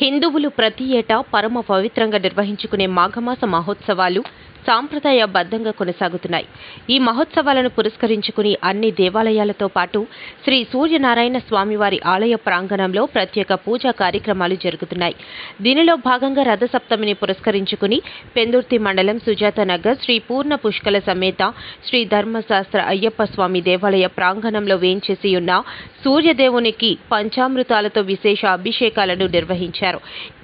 హిందువులు ప్రతి ఏటా పరమ పవిత్రంగా నిర్వహించుకునే మాఘమాస మహోత్సవాలు సాంప్రదాయబద్ధంగా కొనసాగుతున్నాయి. ఈ మహోత్సవాలను పురస్కరించుకుని అన్ని దేవాలయాలతో పాటు శ్రీ సూర్యనారాయణ స్వామివారి ఆలయ ప్రాంగణంలో ప్రత్యేక పూజా కార్యక్రమాలు జరుగుతున్నాయి. దీనిలో భాగంగా రథసప్తమిని పురస్కరించుకుని పెందుర్తి మండలం సుజాత నగర్ శ్రీ పూర్ణ పుష్కల సమేత శ్రీ ధర్మశాస్త్ర అయ్యప్ప స్వామి దేవాలయ ప్రాంగణంలో వేంచేసి ఉన్న సూర్యదేవునికి పంచామృతాలతో విశేష అభిషేకాలను నిర్వహించారు.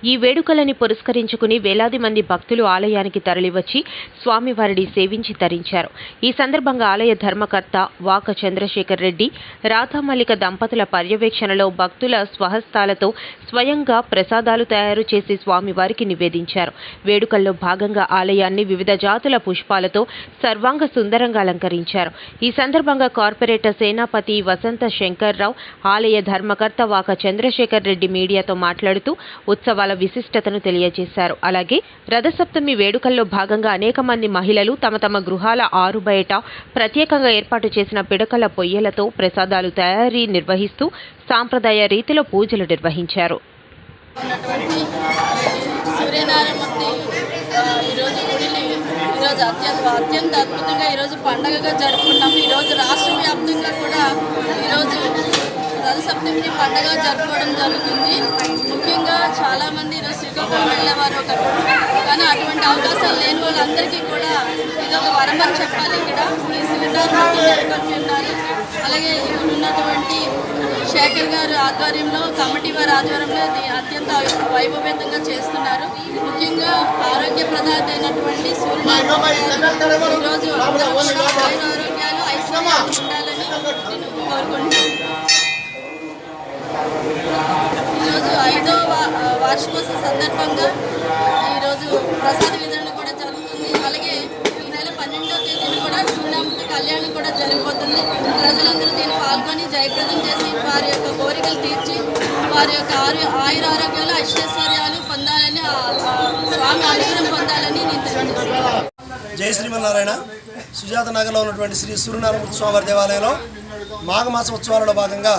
ఈ వేడుకలని పురస్కరించుకుని వేలాది మంది భక్తులు ఆలయానికి తరలివచ్చి స్వామివారిని సేవించి తరించారు. ఈ సందర్భంగా ఆలయ ధర్మకర్త వాక చంద్రశేఖర్ రెడ్డి రాధామల్లిక దంపతుల పర్యవేక్షణలో భక్తుల స్వహస్తాలతో స్వయంగా ప్రసాదాలు తయారు చేసి స్వామివారికి నివేదించారు. వేడుకల్లో భాగంగా ఆలయాన్ని వివిధ జాతుల పుష్పాలతో సర్వాంగ సుందరంగా అలంకరించారు. ఈ సందర్భంగా కార్పొరేటర్ సేనాపతి వసంత శంకర్రావు ఆలయ ధర్మకర్త వాక చంద్రశేఖర్ రెడ్డి మీడియాతో మాట్లాడుతూ ఉత్సవాల విశిష్టతను తెలియజేశారు. అలాగే రథసప్తమి వేడుకల్లో భాగంగా అనేక మంది మహిళలు తమ తమ గృహాల ఆరు బయట ప్రత్యేకంగా ఏర్పాటు చేసిన పిడకల పొయ్యలతో ప్రసాదాలు తయారీ నిర్వహిస్తూ సాంప్రదాయ రీతిలో పూజలు నిర్వహించారు. ఈరోజు గుడిని ఈరోజు అత్యంత అత్యంత అద్భుతంగా ఈరోజు పండగగా జరుపుకుంటాము ఈరోజు రాష్ట్ర వ్యాప్తంగా కూడా ఈరోజు పండగ జరుపుకోవడం జరుగుతుంది. ముఖ్యంగా చాలామంది ఈరోజు శ్రీకాకుళం వెళ్ళేవారు ఒక కానీ అటువంటి అవకాశాలు లేని వాళ్ళందరికీ కూడా ఇది ఒక వరం అని చెప్పాలి. ఇక్కడ ఈ సూర్యనారాయణమూర్తి ఉన్నారు అలాగే ఇక్కడ ఉన్నటువంటి శేఖర్ గారు ఆధ్వర్యంలో కమిటీ వారి ఆధ్వర్యంలో ఇది అత్యంత వైభవేతంగా చేస్తున్నారు. ముఖ్యంగా ఆరోగ్య ప్రదాత అయినటువంటి సూర్యనారాయణ ఈరోజు అందరూ కూడా ఆయుర ఆరోగ్యాలు ఐశ్వర్యాలు ఉండాలని నేను కోరుకుంటున్నాను ఈరోజు ఐదో వా- వార్షికోత్సవ సందర్భంగా ఈరోజు ప్రసాద వితరణ కూడా జరుగుతుంది. అలాగే ఈ నెల పన్నెండవ తేదీన కూడా సూర్యనామూర్తి కళ్యాణం కూడా జరిగిపోతుంది. ప్రజలందరూ దీన్ని పాల్గొని జయప్రదం చేసి వారి యొక్క కోరికలు తీర్చి వారి యొక్క ఆరు ఆయుర ఆరోగ్యాలు ఐశ్వర్యాలు పొందాలని స్వామి అనుగ్రహం పొందాలని నేను తెలియజేస్తున్నాను. జై శ్రీమన్నారాయణ. సుజాత నగర్లో ఉన్నటువంటి శ్రీ సూర్యనారాయణ స్వామివారి దేవాలయంలో మాఘమాస ఉత్సవాలలో భాగంగా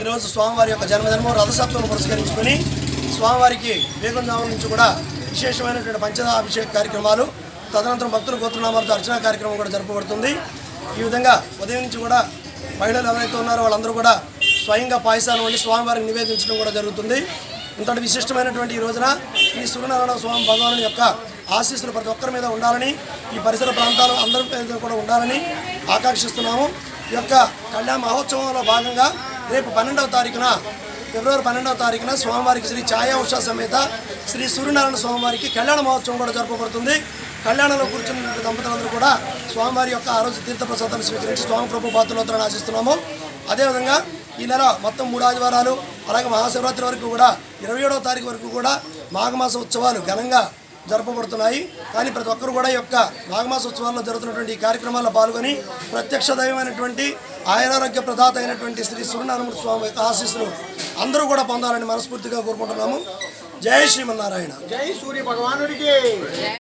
ఈరోజు స్వామివారి యొక్క జన్మదినము రథసత్వం పురస్కరించుకొని స్వామివారికి వేగంజాము నుంచి కూడా విశేషమైనటువంటి పంచదా అభిషేక కార్యక్రమాలు తదనంతరం భక్తుల గోత్రనామాలతో అర్చనా కార్యక్రమం కూడా జరపబడుతుంది. ఈ విధంగా ఉదయం నుంచి కూడా మహిళలు ఎవరైతే ఉన్నారో వాళ్ళందరూ కూడా స్వయంగా పాయసాలు వండి స్వామివారికి నివేదించడం కూడా జరుగుతుంది. ఇంతటి విశిష్టమైనటువంటి ఈ రోజున ఈ సూర్యనారాయణ స్వామి భగవాను యొక్క ఆశీస్సులు ప్రతి ఒక్కరి మీద ఉండాలని ఈ పరిసర ప్రాంతాలు అందరి మీద కూడా ఉండాలని ఆకాంక్షిస్తున్నాము. ఈ యొక్క కళ్యాణ మహోత్సవంలో భాగంగా రేపు పన్నెండవ తారీఖున ఫిబ్రవరి పన్నెండవ తారీఖున స్వామివారికి శ్రీ ఛాయా ఉషా సమేత శ్రీ సూర్యనారాయణ స్వామివారికి కళ్యాణ మహోత్సవం కూడా జరపబడుతుంది కళ్యాణంలో కూర్చున్న దంపతులందరూ కూడా స్వామివారి యొక్క ఆ రోజు తీర్థప్రసాదాన్ని స్వీకరించి స్వామి ప్రభు పాత్రలోత్రాన్ని ఆశిస్తున్నాము. అదేవిధంగా ఈ నెల మొత్తం మూడు ఆదివారాలు అలాగే మహాశివరాత్రి వరకు కూడా ఇరవై ఏడవ తారీఖు వరకు కూడా మాఘమాస ఉత్సవాలు ఘనంగా జరపబడుతున్నాయి. కానీ ప్రతి ఒక్కరు కూడా యొక్క మాఘమాస ఉత్సవాల్లో జరుగుతున్నటువంటి ఈ కార్యక్రమాల్లో పాల్గొని ప్రత్యక్ష దైవమైనటువంటి ఆయురారోగ్య ప్రదాత అయినటువంటి శ్రీ సూర్యనారాయణ స్వామి యొక్క ఆశీస్సులు అందరూ కూడా పొందాలని మనస్ఫూర్తిగా కోరుకుంటున్నాము. జై శ్రీమన్నారాయణ. జై సూర్య భగవానుడికి.